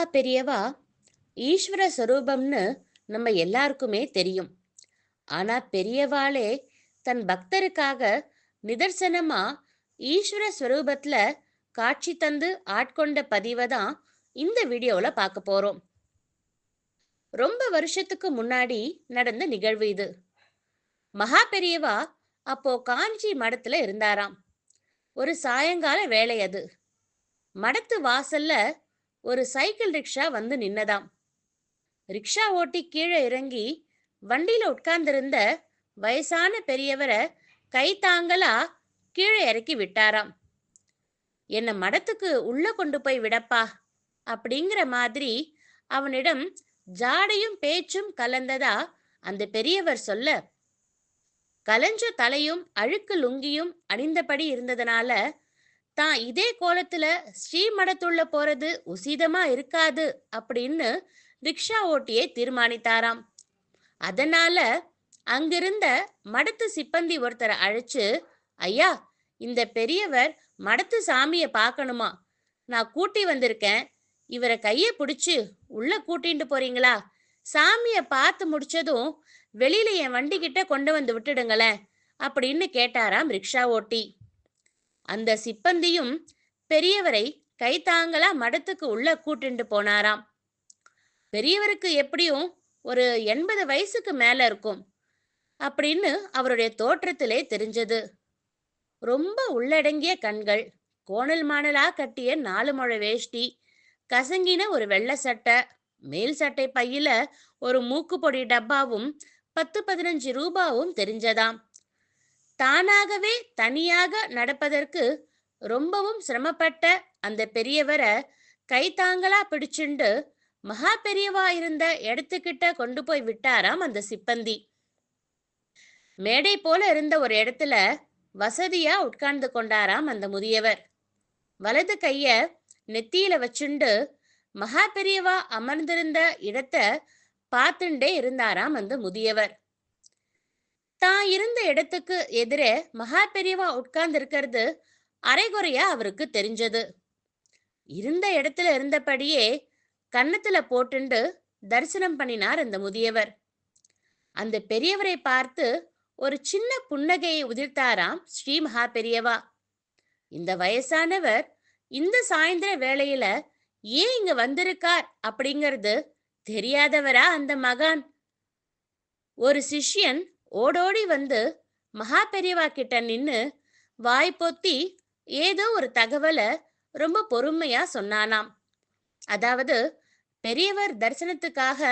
மகா பெரியவா? ஈஸ்வர சொரூபம்னு நம்ம எல்லாருக்குமே தெரியும். ஆனா பெரியவாளே தன் பக்தருக்காக நிதர்சனமா ஈஸ்வர ஸ்வரூபத்துல காட்சி தந்து ஆட்கொண்ட பதிவை தான் இந்த வீடியோல பார்க்க போறோம். ரொம்ப வருஷத்துக்கு முன்னாடி நடந்த நிகழ்வு இது. மகா பெரியவா அப்போ காஞ்சி மடத்துல இருந்தாராம். ஒரு சாயங்கால வேலை அது. மடத்து வாசல்ல ஒரு சைக்கிள் ரிக்ஷா வந்து நின்னதாம். ரிக்ஷா ஓட்டி கீழே இறங்கி வண்டியில உட்கார்ந்திருந்த வயசான பெரியவரை கை தாங்கலா கீழே இறக்கி விட்டாராம். என்னை மடத்துக்கு உள்ள கொண்டு போய் விடப்பா அப்படிங்கிற மாதிரி அவனிடம் ஜாடையும் பேச்சும் கலந்ததா அந்த பெரியவர் சொல்ல கலஞ்ச தலையும் அழுக்கு லுங்கியும் அணிந்தபடி இருந்ததனால தான் இதே கோலத்துல ஸ்ரீமடத்துள்ள போறது உசிதமா இருக்காது அப்படின்னு ரிக்ஷா ஓட்டியே தீர்மானித்தாராம். அதனால அங்கிருந்த மடத்து சிப்பந்தி ஒருத்தரை அழைச்சு ஐயா இந்த பெரியவர் மடத்து சாமியை பார்க்கணுமா? நான் கூட்டி வந்திருக்கேன். இவரை கையை பிடிச்சி உள்ள கூட்டிட்டு போறீங்களா? சாமிய பார்த்து முடிச்சதும் வெளியில என் வண்டி கிட்ட கொண்டு வந்து விட்டுடுங்களேன் அப்படின்னு கேட்டாராம் ரிக்ஷா ஓட்டி. அந்த சிப்பந்தியும் பெரியவரை கைத்தாங்களா மடத்துக்கு உள்ள கூட்டிண்டு போனாராம். பெரியவருக்கு எப்படியும் ஒரு எண்பது வயசுக்கு மேல இருக்கும் அப்படின்னு அவருடைய தோற்றத்திலே தெரிஞ்சது. ரொம்ப உள்ளடங்கிய கண்கள் கோணல் மாணலா கட்டிய நாலு முழ வேஷ்டி கசங்கின ஒரு வெள்ளை சட்டை மேல் சட்டை பையில ஒரு மூக்குப்பொடி டப்பாவும் பத்து பதினஞ்சு ரூபாவும் தெரிஞ்சதாம். தானாகவே தனியாக நடப்பதற்கு ரொம்பவும் சிரமப்பட்ட அந்த பெரியவரை கைத்தாங்களா பிடிச்சுண்டு மகா பெரியவா இருந்த இடத்துக்கிட்ட கொண்டு போய் விட்டாராம் அந்த சிப்பந்தி. மேடை போல இருந்த ஒரு இடத்துல வசதியா உட்கார்ந்து கொண்டாராம் அந்த முதியவர். வலது கைய நெத்தியில வச்சுண்டு மகா பெரியவா அமர்ந்திருந்த இடத்த பார்த்துண்டே இருந்தாராம் அந்த முதியவர். தான் இருந்த இடத்துக்கு எதிரே மகா பெரியவா உட்கார்ந்து இருக்கிறது அரைகுறையா அவருக்கு தெரிஞ்சது. இருந்த இடத்துல இருந்தபடியே கன்னத்துல போட்டுண்டு தரிசனம் பண்ணினார் அந்த முதியவர். அந்த பெரியவரை பார்த்து ஒரு சின்ன புன்னகையை உதிர்த்தாராம் ஸ்ரீ மகா பெரியவா. இந்த வயசானவர் இந்த சாயந்தர வேளையில ஏன் இங்க வந்திருக்கார் அப்படிங்கிறது தெரியாதவரா அந்த மகான்? ஒரு சிஷ்யன் ஓடோடி வந்து மகா பெரியவா கிட்ட நின்னு வாய் பொத்தி ஏதோ ஒரு தகவலை ரொம்ப பொறுமையா சொன்னானாம். அதாவது பெரியவர் தரிசனத்துக்காக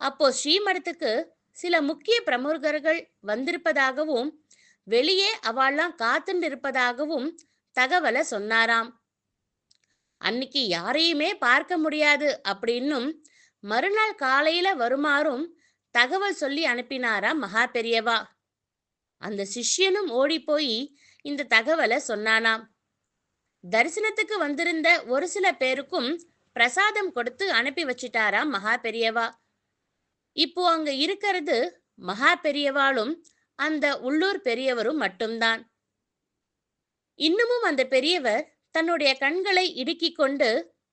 அப்போ ஸ்ரீமடத்துக்கு சில முக்கிய பிரமுகர்கள் வந்திருப்பதாகவும் வெளியே அவள்லாம் காத்துட்டு இருப்பதாகவும் தகவலை சொன்னாராம். அன்னைக்கு யாரையுமே பார்க்க முடியாது அப்படின்னும் மறுநாள் காலையில வருமாறும் தகவல் சொல்லி அனுப்பினாரா மகா பெரியவா? அந்த சிஷ்யனும் ஓடி போய் இந்த தகவலை சொன்னானாம். தரிசனத்துக்கு வந்திருந்த ஒரு சில பேருக்கும் பிரசாதம் கொடுத்து அனுப்பி வச்சிட்டாராம் மகா பெரியவா? இப்போ அங்க இருக்கிறது மகா பெரியவாளும் அந்த உள்ளூர் பெரியவரும் மட்டும்தான். இன்னமும் அந்த பெரியவர் தன்னுடைய கண்களை இடுக்கிக் கொண்டு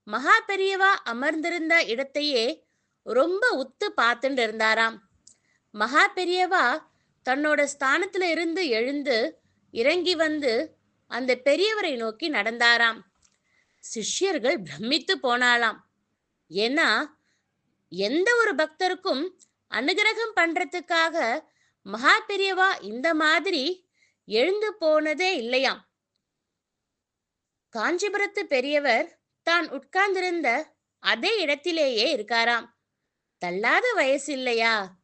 மகா பெரியவா அமர்ந்திருந்த இடத்தையே ரொம்ப உத்து பார்த்துட்டு இருந்தாராம். மகா பெரியவா தன்னோட ஸ்தானத்துல இருந்து எழுந்து இறங்கி வந்து அந்த பெரியவரை நோக்கி நடந்தாராம். சிஷ்யர்கள் பிரமித்து போனாலாம் ஏன்னா எந்த ஒரு பக்தருக்கும் அனுகிரகம் பண்றதுக்காக மகா பெரியவா இந்த மாதிரி எழுந்து போனதே இல்லையாம். காஞ்சிபுரத்து பெரியவர் தான் உட்கார்ந்திருந்த அதே இடத்திலேயே இருக்காராம். தள்ளாத வயசு இல்லையா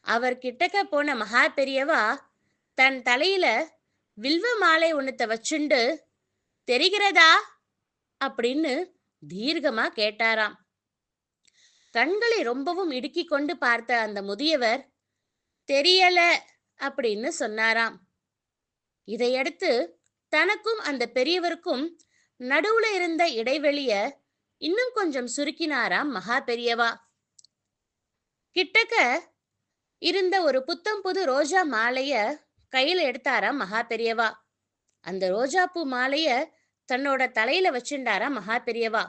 அவர் கிட்டக்க போன மகா பெரியவா தன் தலையில வில்வ மாலை ஒண்ணுத்த வச்சுண்டு தெரிகிறதா? அப்படின்னு தீர்க்கமா கேட்டாராம். கண்களை ரொம்பவும் இடுக்கி கொண்டு பார்த்த அந்த முதியவர் தெரியல அப்படின்னு சொன்னாராம். இதையடுத்து தனக்கும் அந்த பெரியவருக்கும் நடுவுல இருந்த இடைவெளிய இன்னும் கொஞ்சம் சுருக்கினாராம் மகா பெரியவா. கிட்டக்க இருந்த ஒரு புத்தம் புது ரோஜா மாலைய கையில எடுத்தாராம் மகா பெரியவா. அந்த ரோஜாப்பூ மாலைய தன்னோட தலையில வச்சுண்டாராம் மகா பெரியவா.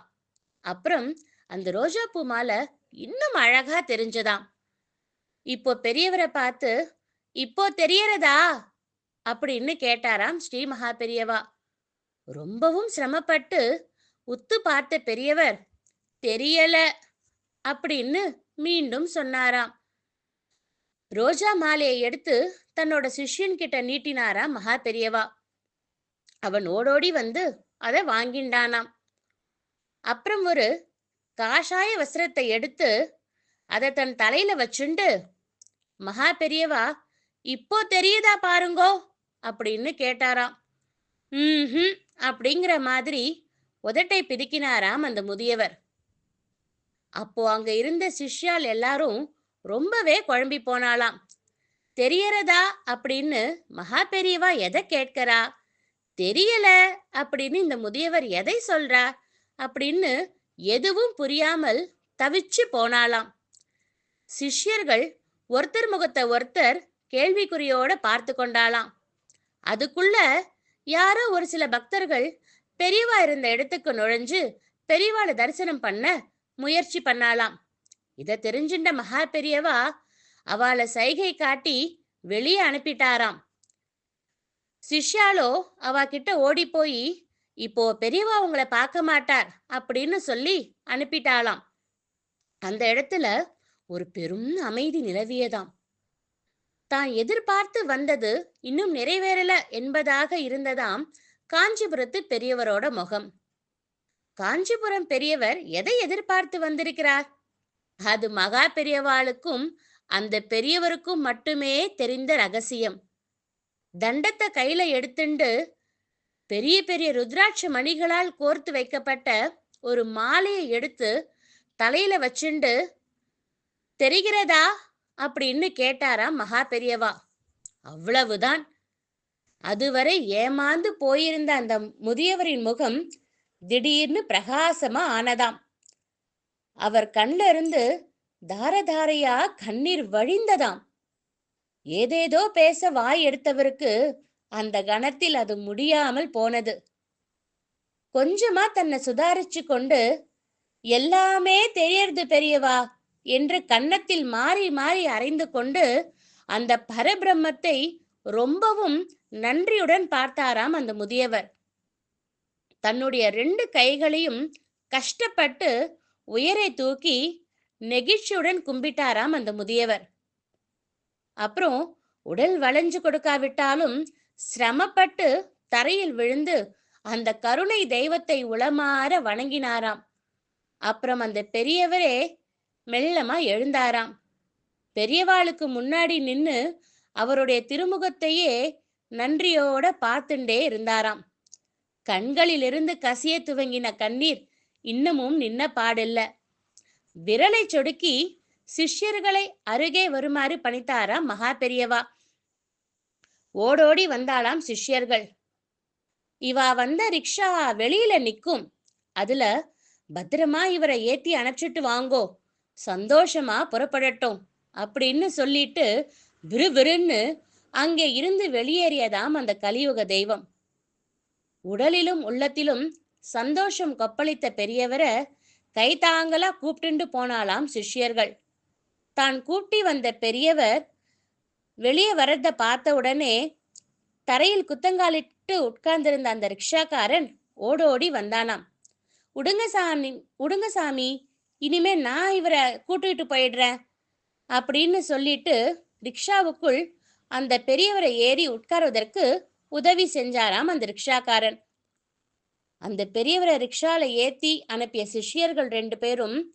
அப்புறம் அந்த ரோஜா பூ மாலை இன்னும் அழகா தெரிஞ்சதாம். இப்போ பெரியவரை பார்த்து இப்போ தெரியறதா? அப்படின்னு கேட்டாராம் ஸ்ரீ மகா பெரியவா. ரொம்பவும் சிரமப்பட்டு உத்து பார்த்த பெரியவர் தெரியல அப்படின்னு மீண்டும் சொன்னாராம். ரோஜா மாலையை எடுத்து தன்னோட சிஷ்யன் கிட்ட நீட்டினாராம் மகா பெரியவா. அவன் ஓடோடி வந்து அதை வாங்கிண்டானாம். அப்புறம் ஒரு காஷாய வஸ்திரத்தை எடுத்து அதை தன் தலையில வச்சுண்டு மகா பெரியவா இப்போ தெரியுதா பாருங்கோ அப்படின்னு கேட்டாராம். ம் அப்படிங்கிற மாதிரி உதட்டை பிதுக்கினாராம் அந்த முதியவர். அப்போ அங்க இருந்த சிஷ்யால் எல்லாரும் ரொம்பவே குழம்பி போனாளாம். தெரியறதா அப்படின்னு மகா பெரியவா எதை கேட்கிறா? தெரியல அப்படின்னு இந்த முதியவர் எதை சொல்றா? அப்படின்னு எதுவும் புரியாமல் தவிச்சு போனாளாம். சிஷ்யர்கள் ஒருத்தர் முகத்தை ஒருத்தர் கேள்விக்குறியோட பார்த்து கொண்டாலாம் அதுக்குள்ள யாரோ ஒரு சில பக்தர்கள் பெரியவா இருந்த இடத்துக்கு நுழைஞ்சு பெரியவாளை தரிசனம் பண்ண முயற்சி பண்ணாலாம் இத தெரிஞ்சுண்ட மகா பெரியவா அவளை சைகை காட்டி வெளியே அனுப்பிட்டாராம். சிஷ்யாலோ அவ கிட்ட ஓடி போய் இப்போ பெரியவா உங்களை பார்க்க மாட்டார் அப்படின்னு சொல்லி அனுப்பிட்டாளாம். அந்த இடத்துல ஒரு பெரும் அமைதி நிலவியதாம். தான் எதிர்பார்த்து வந்தது இன்னும் நிறைவேறல என்பதாக இருந்ததாம் காஞ்சிபுரத்து பெரியவரோட முகம். காஞ்சிபுரம் பெரியவர் எதை எதிர்பார்த்து வந்திருக்கிறார்? அது மகா பெரியவாளுக்கும் அந்த பெரியவருக்கும் மட்டுமே தெரிந்த ரகசியம். தண்டத்தை கையில எடுத்துண்டு பெரிய பெரிய ருத்ராட்ச மணிகளால் கோர்த்து வைக்கப்பட்ட ஒரு மாலையை எடுத்து தலையில வச்சுண்டு தெரிகிறதா? அப்படின்னு கேட்டாராம் மகா பெரியவா. அவ்வளவுதான். அதுவரை ஏமாந்து போயிருந்த அந்த முதியவரின் முகம் திடீர்னு பிரகாசமா ஆனதாம். அவர் கண்ல இருந்து தாரதாரையா கண்ணீர் வழிந்ததாம். ஏதேதோ பேச வாய் எடுத்தவருக்கு அந்த கணத்தில் அது முடியாமல் போனது. கொஞ்சமா தன்னை சுதாரிச்சு கொண்டு எல்லாமே தெரியறது பெரியவா என்று கன்னத்தில் மாறி மாறி அறைந்து கொண்டு அந்த பரபிரம்மத்தை ரொம்பவும் நன்றியுடன் பார்த்தாராம் அந்த முதியவர். தன்னுடைய ரெண்டு கைகளையும் கஷ்டப்பட்டு உயரை தூக்கி நெகிழ்ச்சியுடன் கும்பிட்டாராம் அந்த முதியவர். அப்புறம் உடல் வளைஞ்சு கொடுக்காவிட்டாலும் சிரமப்பட்டு தரையில் விழுந்து அந்த கருணை தெய்வத்தை உளமாற வணங்கினாராம். அப்புறம் அந்த பெரியவரே மெல்லமா எழுந்தாராம். பெரியவாளுக்கு முன்னாடி நின்னு அவருடைய திருமுகத்தையே நன்றியோட பார்த்துண்டே இருந்தாராம். கண்களிலிருந்து கசிய துவங்கின கண்ணீர் இன்னமும் நின்ன பாடில்ல. விரலை சொடுக்கி சிஷ்யர்களை அருகே வருமாறு பணித்தாராம் மகா பெரியவா? ஓடோடி வந்தாளாம் சிஷ்யர்கள். இவா வந்த ரிக்ஷா வெளியில நிக்கும். அதுல பத்திரமா இவரை ஏத்தி அணைச்சிட்டு வாங்கோ. சந்தோஷமா புறப்படட்டும் அப்படின்னு சொல்லிட்டு விறுவிறுன்னு அங்கே இருந்து வெளியேறியதாம் அந்த கலியுக தெய்வம். உடலிலும் உள்ளத்திலும் சந்தோஷம் கொப்பளித்த பெரியவரை கைதாங்கலா கூப்பிட்டுண்டு போனாலாம் சிஷ்யர்கள். தான் கூட்டி வந்த பெரியவர் வெளியே வரத பார்த்த உடனே தரையில் குத்தங்காலிட்டு உட்கார்ந்திருந்த அந்த ரிக்ஷாக்காரன் ஓடோடி வந்தானாம். உடுங்க சாமி உடுங்க சாமி இனிமே நான் இவரை கூட்டிட்டு போயிடுறேன் அப்படின்னு சொல்லிட்டு ரிக்ஷாவுக்குள் அந்த பெரியவரை ஏறி உட்காருவதற்கு உதவி செஞ்சாராம் அந்த ரிக்ஷாக்காரன். அந்த பெரியவரை ரிக்ஷால ஏத்தி அனுப்பிய சிஷ்யர்கள் ரெண்டு பேரும்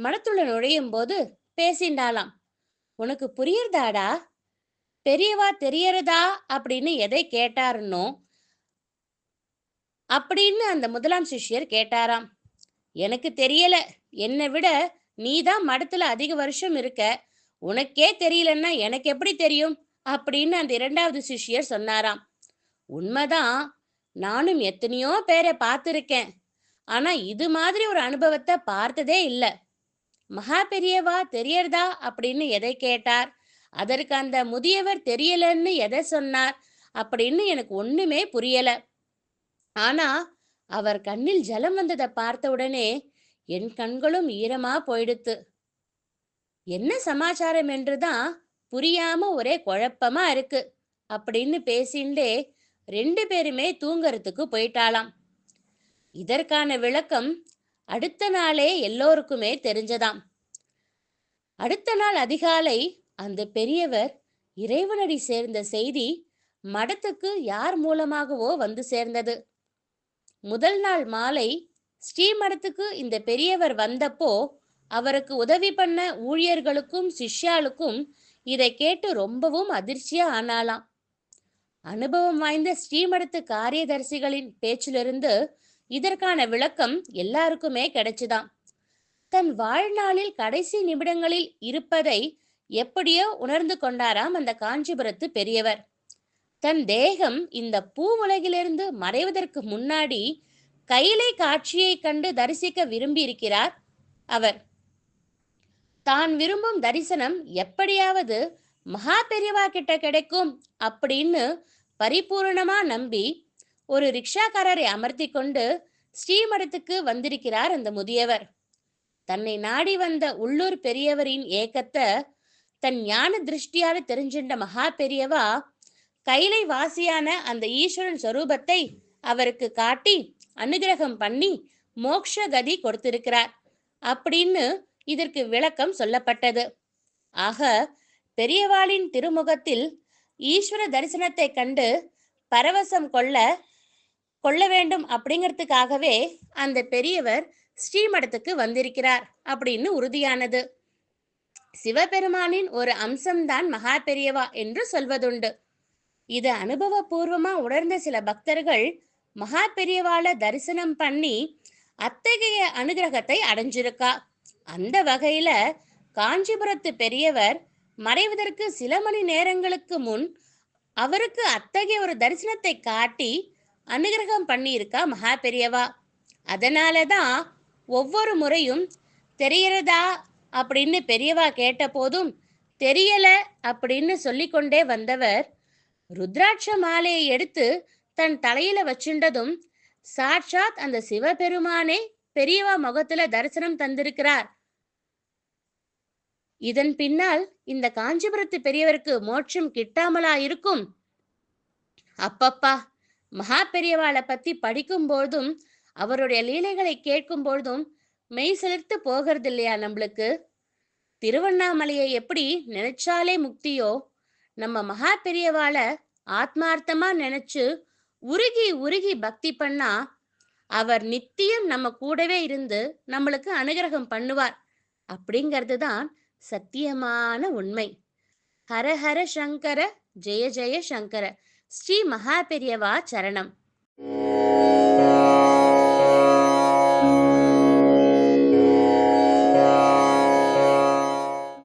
மடத்துள்ள நுழையும் போது பேசிண்டாலாம் உனக்கு புரியுறதாடா? பெரியவா தெரியறதா? அப்படின்னு எதை கேட்டாருன்னோ? அப்படின்னு அந்த முதலாம் சிஷ்யர் கேட்டாராம். எனக்கு தெரியல. என்னை விட நீதான் மடத்துல அதிக வருஷம் இருக்க. உனக்கே தெரியலன்னா எனக்கு எப்படி தெரியும்? அப்படின்னு அந்த இரண்டாவது சிஷ்யர் சொன்னாராம். உண்மைதான். நானும் எத்தனையோ பேரை பார்த்துருக்கேன். ஆனா இது மாதிரி ஒரு அனுபவத்தை பார்த்ததே இல்லை. மகா பெரியவா தெரியறதா அப்படின்னு எதை கேட்டார்? அதற்கு அந்த முதியவர் தெரியலன்னு எதை சொன்னார்? அப்படின்னு எனக்கு ஒண்ணுமே புரியல. ஆனா அவர் கண்ணில் ஜலம் வந்ததை பார்த்த உடனே என் கண்களும் ஈரமா போயிடுத்து. என்ன சமாச்சாரம் என்றுதான் புரியாம ஒரே குழப்பமா இருக்கு. அப்படின்னு பேசிண்டே ரெண்டு பேருமே தூங்கறதுக்கு போயிட்டாளாம். இதற்கான விளக்கம் அடுத்த நாளே எல்லோருக்குமே தெரிஞ்சதாம். அடுத்த நாள் அதிகாலை அந்த பெரியவர் இறைவனடி சேர்ந்த செய்தி மடத்துக்கு யார் மூலமாகவோ வந்து சேர்ந்தது. முதல் நாள் மாலை ஸ்ரீமடத்துக்கு இந்த பெரியவர் வந்தப்போ அவருக்கு உதவி பண்ண ஊழியர்களுக்கும் சிஷ்யாளுக்கும் இதை கேட்டு ரொம்பவும் அதிர்ச்சியா ஆனாலாம் அனுபவம் வாய்ந்த ஸ்ரீமடத்து காரியதரிசிகளின் பேச்சிலிருந்து இதற்கான விளக்கம் எல்லாருக்குமே கிடைச்சுதான் தன் வாழ்நாளில் கடைசி நிமிடங்களில் இருப்பதை எப்படியோ உணர்ந்து கொண்டாராம் அந்த காஞ்சிபுரத்து பெரியவர். தன் தேகம் இந்த பூ உலகிலிருந்து மறைவதற்கு முன்னாடி கைலை காட்சியை கண்டு தரிசிக்க விரும்பியிருக்கிறார் அவர். தான் விரும்பும் தரிசனம் எப்படியாவது மகா பெரியவா கிட்ட கிடைக்கும் அப்படின்னு பரிபூர்ணமா நம்பி ஒரு ரிக்ஷாக்காரரை அமர்த்தி கொண்டு ஸ்ரீமடத்துக்கு வந்திருக்கிறார் அந்த முதியவர். தன்னை நாடி வந்த உள்ளூர் பெரியவரின் ஏக்கத்தை தன் ஞான திருஷ்டியால தெரிஞ்சின்ற மகா பெரியவா கைலை வாசியான அந்த ஈஸ்வரன் சொரூபத்தை அவருக்கு காட்டி அனுகிரகம் பண்ணி மோக்ஷ கதி கொடுத்திருக்கிறார். அப்படின்னு இதற்கு விளக்கம் சொல்லப்பட்டது. ஆக பெரியவாளின் திருமுகத்தில் ஈஸ்வர தரிசனத்தை கண்டு பரவசம் கொள்ள கொள்ள வேண்டும் அப்படிங்கிறதுக்காகவே அந்த பெரியவர் ஸ்ரீமடத்துக்கு வந்திருக்கிறார் அப்படின்னு உறுதியானது. சிவபெருமானின் ஒரு அம்சம்தான் மகா பெரியவா என்று சொல்வதுண்டு. இது அனுபவபூர்வமா உணர்ந்த சில பக்தர்கள் மகா பெரியவால தரிசனம் பண்ணி அத்தகைய அனுகிரகத்தை அடைஞ்சிருக்கா. அந்த வகையில காஞ்சிபுரத்து பெரியவர் மறைவதற்கு சில மணி நேரங்களுக்கு முன் அவருக்கு அத்தகைய ஒரு தரிசனத்தை காட்டி அனுகிரகம் பண்ணியிருக்கா மகா பெரியவா. அதனால தான் ஒவ்வொரு முறையும் தெரியறதா அப்படின்னு பெரியவா கேட்ட போதும் தெரியல அப்படின்னு சொல்லிக்கொண்டே வந்தவர் ருத்ராட்ச மாலையை எடுத்து தன் தலையில வச்சுண்டதும் சாட்சாத் அந்த சிவபெருமானே பெரியவா முகத்துல தரிசனம் தந்திருக்கிறார். இதன் பின்னால் இந்த காஞ்சிபுரத்து பெரியவருக்கு மோட்சம் கிட்டாமலா இருக்கும்? அப்பப்பா மகா பெரியவாளை பத்தி படிக்கும் போதும் அவருடைய லீலைகளை கேட்கும் பொழுதும் மெய் செலுத்து போகிறது இல்லையா நம்மளுக்கு? திருவண்ணாமலையை எப்படி நினைச்சாலே முக்தியோ நம்ம மகா பெரியவாளை ஆத்மார்த்தமா நினைச்சு உருகி உருகி பக்தி பண்ணா அவர் நித்தியம் நம்ம கூடவே இருந்து நம்மளுக்கு அனுகிரகம் பண்ணுவார். அப்படிங்கிறது தான் சத்தியமான உண்மை. ஹரஹர சங்கர ஜெய ஜெய சங்கர. ஸ்ரீ மகா பெரியவா சரணம்.